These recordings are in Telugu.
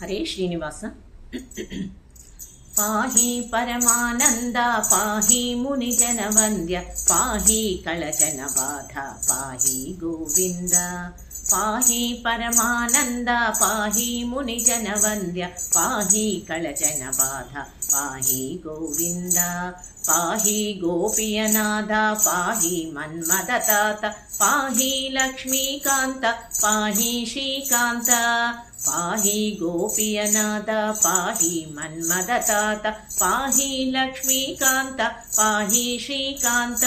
హరే శ్రీనివాస. పాహి పరమానంద పాహి ముని జనవంద్య పాహి కళజన బాధ పాహి గోవింద. పాహి పరమానంద పాహి మునిజన వంద్య పాహి కళజన బాధ పాహి గోవింద పాహి గోపియనాథ పాహి మన్మదతాత పాహి లక్ష్మీకాంత పాహి శ్రీకాంత పాహి గోపియనాథ పాహి మన్మదతాత పాహి లక్ష్మీకాంత పాహి శ్రీకాంత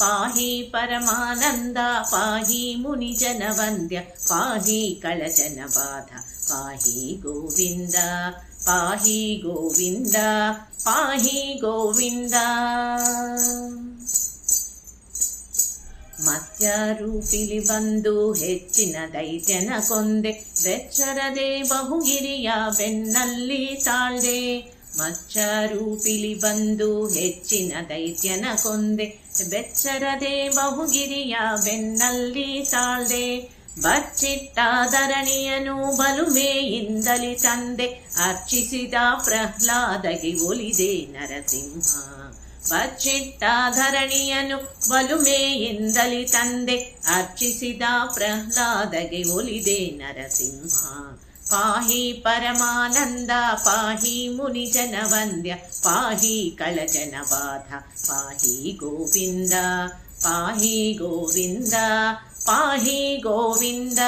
పాహి పరమానంద ಸಂಧ್ಯ. ಪಾಹಿ ಕಳಚನ ಬಾಧ. ಪಾಹಿ ಗೋವಿಂದ ಪಾಹಿ ಗೋವಿಂದ ಪಾಹಿ ಗೋವಿಂದ. ಮತ್ಯಾರೂಪಿಲಿ ಬಂದು ಹೆಚ್ಚಿನ ದೈತ್ಯನ ಕೊಂದೆ. ಬೆಚ್ಚರದೆ ಬಹುಗಿರಿಯ ಬೆನ್ನಲ್ಲಿ ತಾಳ್ದೆ. ಮತ್ಸ್ಯರೂಪಿಲಿ ಬಂದು ಹೆಚ್ಚಿನ ದೈತ್ಯನ ಕೊಂದೆ. ಬೆಚ್ಚರದೆ ಬಹುಗಿರಿಯ ಬೆನ್ನಲ್ಲಿ ತಾಳ್ದೆ. ಬಚ್ಚಿಟ್ಟ ಧರಣಿಯನು ಬಲುಮೆಯಿಂದಲಿ ತಂದೆ ಅರ್ಚಿಸಿದ ಪ್ರಹ್ಲಾದಗೆ ಒಲಿದೆ ನರಸಿಂಹ ಬಚ್ಚಿಟ್ಟ ಧರಣಿಯನು ಬಲುಮೆಯಿಂದಲಿ ತಂದೆ ಅರ್ಚಿಸಿದ ಪ್ರಹ್ಲಾದಗೆ ಒಲಿದೆ ನರಸಿಂಹ ಪಾಹಿ ಪರಮಾನಂದ ಪಾಹಿ ಮುನಿಜನ ವಂದ್ಯ ಪಾಹಿ ಕಳಜನ ಬಾಧ ಪಾಹಿ ಗೋವಿಂದ ಪಾಹಿ ಗೋವಿಂದ ಪಾಹಿ ಗೋವಿಂದ.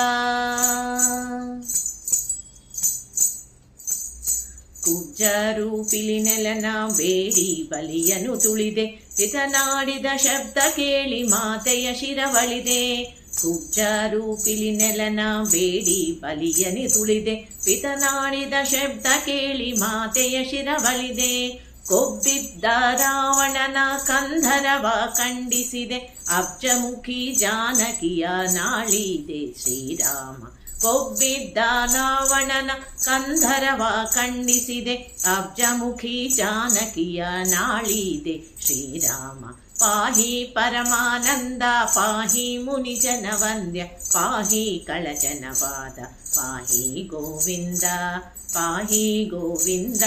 ಕುಬ್ಜರೂಪಿಲಿ ನೆಲನ ಬೇಡಿ ಬಲಿಯನು ತುಳಿದೆ. ಪಿತನಾಡಿದ ಶಬ್ದ ಕೇಳಿ ಮಾತೆಯ ಶಿರವಳಿದೆ. ಕುಬ್ಜರೂಪಿಲಿ ನೆಲನ ಬೇಡಿ ಬಲಿಯನಿ ತುಳಿದೆ. ಪಿತನಾಡಿದ ಶಬ್ದ ಕೇಳಿ ಮಾತೆಯ ಶಿರವಳಿದೆ. ಕೊಬ್ಬಿದ್ದ ರಾವಣನ ಕಂಧರವ ಖಂಡಿಸಿದೆ. ಅಬ್ಜಮುಖಿ ಜಾನಕಿಯ ನಾಳಿದೆ ಶ್ರೀರಾಮ. ಕೊಬ್ಬಿದ್ದ ರಾವಣನ ಕಂಧರವ ಖಂಡಿಸಿದೆ. ಅಬ್ಜಮುಖಿ ಜಾನಕಿಯ ನಾಳಿದೆ ಶ್ರೀರಾಮ. ಪಾಹಿ ಪರಮಾನಂದ ಪಾಹಿ ಮುನಿಜನ ವಂದ್ಯ ಪಾಹಿ ಕಳಜನವಾದ ಪಾಹಿ ಗೋವಿಂದ ಪಾಹಿ ಗೋವಿಂದ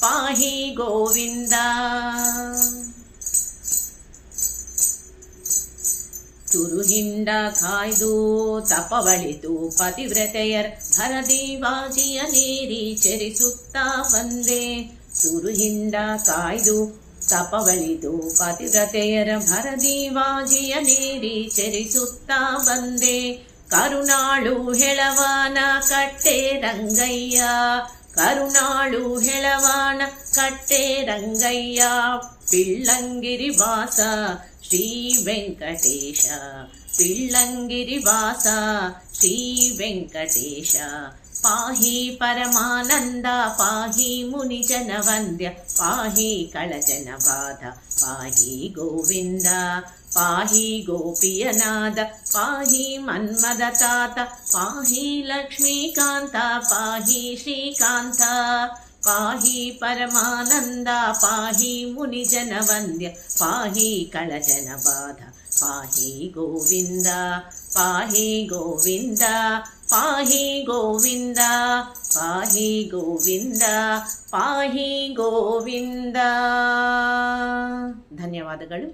ಪಾಹಿ ಗೋವಿಂದ ತುರುಹಿಂಡ ಕಾಯ್ದು ತಪವಳಿತು ಪತಿವ್ರತೆಯರ್ ಭರದೇವಾಜಿಯ ನೀರಿ ಚರಿಸುತ್ತಾ ಬಂದೆ ತುರುಹಿಂಡ ಕಾಯ್ದು ತಪವಳಿದು ಪತಿವ್ರತೆಯರ ಭರದೇವಾಜಿಯ ನೀರಿ ಚರಿಸುತ್ತಾ ಬಂದೆ ಕರುಣಾಳು ಹೆಳವಾನ ಕಟ್ಟೆ ರಂಗಯ್ಯ ಕರುಣಾಳು ಹೆಳವಾನ ಕಟ್ಟೆ ರಂಗಯ್ಯ ಪಿಳ್ಳಂಗಿರಿ ವಾಸ ಶ್ರೀ ವೆಂಕಟೇಶ ಪಿಳ್ಳಂಗಿರಿ ವಾಸ ಶ್ರೀ ವೆಂಕಟೇಶ పాహి పరమానంద పాహి మునిజన వంద్య పాహి కళజన బాధ పాహి గోవింద పాహి గోపియనాద పాహి మన్మద తాత పాహి లక్ష్మీకాంత పాహి శ్రీకాంత పాహి పరమానంద పాహి మునిజన వంద్య పాహి కళజన బాధ ಪಾಹಿ ಗೋವಿಂದ ಪಾಹಿ ಗೋವಿಂದ ಪಾಹಿ ಗೋವಿಂದ ಪಾಹಿ ಗೋವಿಂದ ಪಾಹಿ ಗೋವಿಂದ ಧನ್ಯವಾದಗಳು